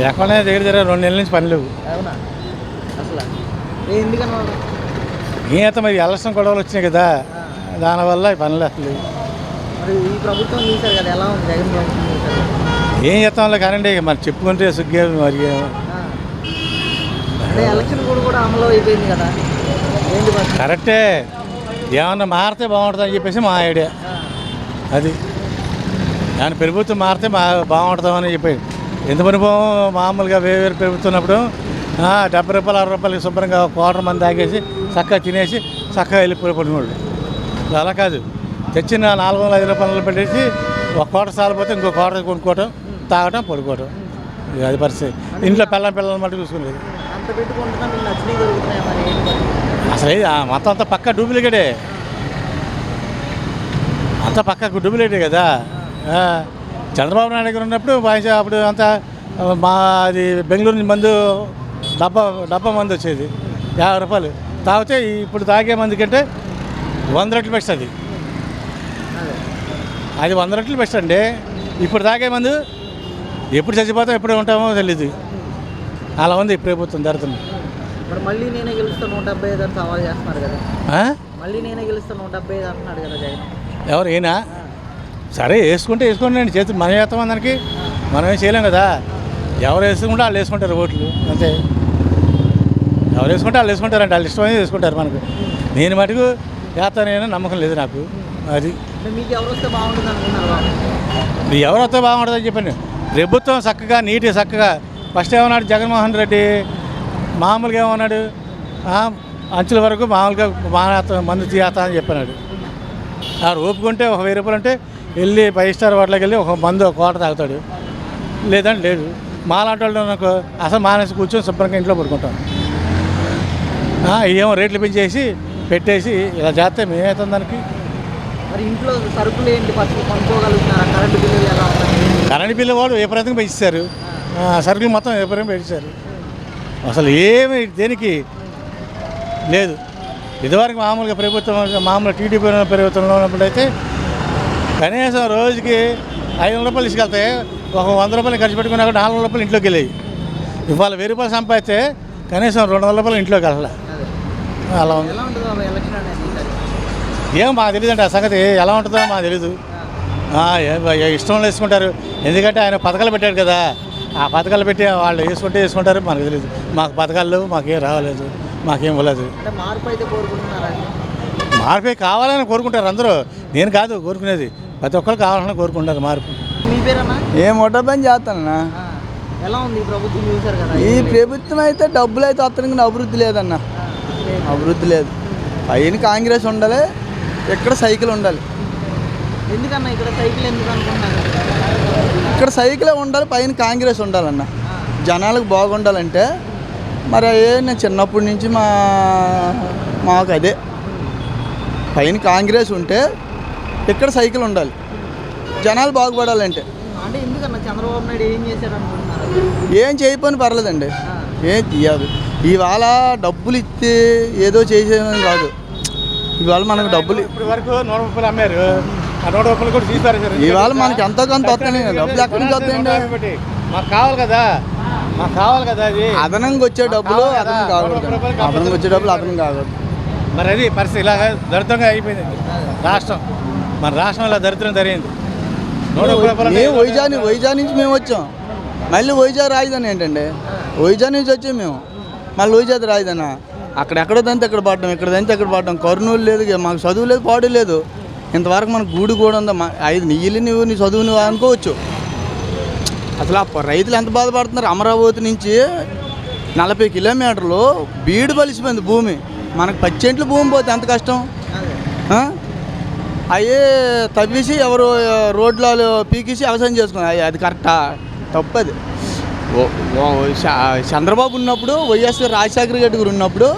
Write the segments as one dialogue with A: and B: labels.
A: లేకుండా దగ్గర దగ్గర రెండు నెలల నుంచి పని లేవు.
B: అవునా? అసలు? ఏ ఎందుకన్నా?
A: ఈత మరి ఎలక్షన్ గొడవలు వచ్చినాయి కదా? దానివల్ల పనులు అసలు ఏం చేస్తాంలే కానీ మరి చెప్పుకుంటే సుగ్గే మరి. కరెక్టే. ఏమన్నా మారితే బాగుంటుంది అని చెప్పేసి మా ఐడియా. అది. దాని ప్రభుత్వం మారితే మా బాగుంటుందని చెప్పి. ఎంత పనిపోం మామూలుగా వేరు ఆ, డెబ్బై రూపాయలు అరవై రూపాయలకి శుభ్రంగా క్వార్టర్ మంది తాగేసి చక్కగా తినేసి చక్కగా వెళ్ళిపోయి పడినోళ్ళు ఇప్పుడు అలా కాదు. తెచ్చిన నాలుగు వందల ఐదు రూపాయలు పెట్టేసి ఒక క్వార్టర్ సాలిపోతే ఇంకో క్వార్టర్ కొనుక్కోవటం తాగటం పడుకోవటం. అది పరిస్థితి. ఇంట్లో పిల్లల పిల్లల
B: ఏంటి పరిస్థితి
A: అసలు మొత్తం అంతా పక్క డూప్లికేటే. అంతా పక్కకు డూప్లికేటే కదా. చంద్రబాబు నాయుడు గారు ఉన్నప్పుడు అప్పుడు అంతా మా అది బెంగళూరు నుంచి మందు డబ్బా డబ్బా మందు వచ్చేది. యాభై రూపాయలు. తాగితే ఇప్పుడు తాగే మంది కంటే వంద రెట్లు బెస్ట్ అది.
B: అదే
A: వంద రెట్లు బెస్ట్ అండి. ఇప్పుడు తాగే మందు ఎప్పుడు చచ్చిపోతాం ఎప్పుడు ఉంటామో తెలియదు అలా ఉంది ప్రభుత్వం జరుగుతుంది.
B: మరి మళ్ళీ నేనే గెలుస్తా నూట డెబ్బై ఐదు అని సవాల్ చేస్తున్నారు కదా? మళ్ళీ నేనే గెలుస్తా నూట డెబ్బై ఐదు అంటున్నాడు కదా జగన్.
A: ఎవరు ఈయన? సరే వేసుకుంటే వేసుకోండి. అండి చేతి మనం చేస్తాం దానికి మనం ఏం చేయలేం కదా. ఎవరు వేసుకుంటే వాళ్ళు వేసుకుంటారు ఓట్లు. అంతే. ఎవరు వేసుకుంటే వాళ్ళు వేసుకుంటారంటే వాళ్ళు ఇష్టమైంది వేసుకుంటారు మనకు. నేను మటుకు వేస్తానని నమ్మకం లేదు నాకు. అది.
B: మీకు ఎవరు వస్తే
A: బాగుంటుందని చెప్పాను ప్రభుత్వం చక్కగా నీటి చక్కగా. ఫస్ట్ ఏమన్నాడు? జగన్మోహన్ రెడ్డి మామూలుగా ఏమన్నాడు? అంచుల వరకు మామూలుగా మానేత మందు తీయేస్తా అని చెప్పినాడు ఆ ఒప్పుకుంటే ఒక వెయ్యి రూపాయలు అంటే వెళ్ళి ఫైవ్ స్టార్ హోటల్కి వెళ్ళి ఒక మందు ఒక కోట తాగుతాడు. లేదంటే లేదు. మాలాంటి వాళ్ళు నాకు అసలు మానేసి కూర్చొని శుభ్రంగా ఇంట్లో పడుకుంటాం. ఏమో రేట్లు పెంచేసి పెట్టేసి ఇలా చేస్తే మేమవుతాం దానికి.
B: మరి ఇంట్లో సరుకులు ఏంటి? కరెంటు బిల్లులు ఎలా
A: కరెంట్ బిల్లు వాడు విపరీతంగా పెంచారు సరుకులు మొత్తం విపరీతంగా పెంచారు అసలు ఏమి దేనికి లేదు. ఇదివరకు మామూలుగా ప్రభుత్వం మామూలుగా టీడీపీ ప్రభుత్వంలో ఉన్నప్పుడు అయితే కనీసం రోజుకి ఐదు వందల రూపాయలు తీసుకెళ్తాయి ఒక వంద రూపాయలు ఖర్చు పెట్టుకున్నా కూడా నాలుగు వందల రూపాయలు ఇంట్లోకి వెళ్ళాయి. ఇవాళ వెయ్యి రూపాయలు సంపాదిస్తే కనీసం రెండు వందల రూపాయలు ఇంట్లోకి వెళ్ళాలి. అలా ఉంది? ఏం మాకు తెలియదు అంటే ఆ సంగతి. ఎలా ఉంటుందో మాకు తెలీదు. ఇష్టం వేసుకుంటారు. ఎందుకంటే ఆయన పథకాలు పెట్టాడు కదా. ఆ పథకాలు పెట్టి వాళ్ళు వేసుకుంటే వేసుకుంటారు. మనకు తెలియదు మాకు పథకాలు లేవు మాకేం రావలేదు మాకేం ఇవ్వలేదు.
B: అంటే మార్పు అయితే కోరుకుంటున్నారా
A: మార్పే కావాలని కోరుకుంటారు అందరూ. నేను కాదు కోరుకునేది. ప్రతి ఒక్కరు కావాలని కోరుకుంటారు మార్పు.
B: మీ పేరన్నా?
C: ఏ మొట్ట పని చేస్తానన్నా.
B: ఎలా ఉంది ఈ ప్రభుత్వం కదా?
C: ఈ ప్రభుత్వం అయితే డబ్బులు అయితే వస్తానికి అభివృద్ధి లేదన్న. అభివృద్ధి లేదు. పైన కాంగ్రెస్ ఉండాలి ఇక్కడ సైకిల్ ఉండాలి.
B: ఎందుకన్నా ఇక్కడ సైకిల్ ఎందుకు అనుకుంటున్నారు?
C: ఇక్కడ సైకిలే ఉండాలి పైన కాంగ్రెస్ ఉండాలన్న. జనాలకు బాగుండాలంటే మరి ఏ నేను చిన్నప్పటి నుంచి మా మాకు అదే. పైన కాంగ్రెస్ ఉంటే ఇక్కడ సైకిల్ ఉండాలి? జనాలు బాగుపడాలంటే.
B: అంటే ఎందుకన్నా? చంద్రబాబు నాయుడు ఏం
C: చేయకపోయినా పర్లేదండి. ఏం తీయదు ఇవాళ డబ్బులు ఇస్తే ఏదో చేసేదని కాదు. ఇవాళ మనకు డబ్బులు
A: ఇప్పటి వరకు నూట రూపాయలు అమ్మారు. ఆ నూట రూపాయలు కూడా తీసిపారేశారు
C: ఇవాళ మనకి ఎంతో కొంత వస్తున్నాయి. డబ్బులు ఎక్కడి నుంచి వస్తాయండి?
A: మాకు కావాలి కదా. మాకు కావాలి కదా అది.
C: అదనంగా వచ్చే డబ్బులు అదనం కాకూడదు. అదనంగా వచ్చే డబ్బులు అదనం కాకూడదు.
A: మరి అది పరిస్థితి ఇలాగ దరిద్రంగా అయిపోయింది. రాష్ట్రం. మన రాష్ట్రం ఇలా దరిద్రం జరిగింది.
C: మేము వైజాగ్ వైజాగ్ నుంచి మేము వచ్చాం. మళ్ళీ వైజాగ్ రాజధాని ఏంటండి? వైజాగ్ నుంచి వచ్చాం మేము. మళ్ళీ వైజాగ్ రాజధాని? అక్కడ ఎక్కడ దంతే ఎక్కడ పడ్డాం ఇక్కడ దంతే ఎక్కడ పడ్డాం కర్నూలు లేదు మాకు చదువు లేదు పాడు లేదు. ఇంతవరకు మనకు గూడు కూడా ఉందా? ఐదు నీ ఇల్లు నువ్వు నీ చదువు నువ్వు అనుకోవచ్చు. అసలు ఆ రైతులు ఎంత బాధపడుతున్నారు? అమరావతి నుంచి నలభై కిలోమీటర్లు బీడు బలిసిపోయింది భూమి. మనకు పచ్చెంట్లు భూమి పోతే ఎంత కష్టం? అయ్యే తవ్వేసి ఎవరు రోడ్లలో పీకేసి వ్యవసాయం చేసుకున్నారు. అది కరెక్టా? తప్పది. చంద్రబాబు ఉన్నప్పుడు వైఎస్ రాజశేఖర రెడ్డి గారు ఉన్నప్పుడు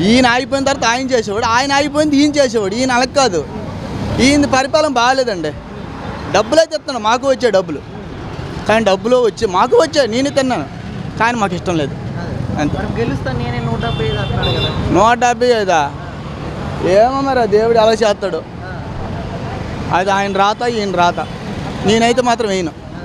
C: ఈయన ఆగిపోయిన తర్వాత ఆయన చేసేవాడు ఆయన ఆగిపోయింది ఈయన చేసేవాడు ఈయన అలగ కాదు. ఈయన పరిపాలన బాగాలేదండి. డబ్బులు అయితే మాకు వచ్చే డబ్బులు. కానీ డబ్బులు వచ్చి మాకు వచ్చాయి నేను తిన్నాను. కానీ మాకు ఇష్టం లేదు. అంతే.
B: నూట డెబ్బై ఐదు
C: ఏమో మరి దేవుడు ఎలా చేస్తాడు. అది ఆయన రాత ఈయన రాత. నేనైతే మాత్రం వేయను.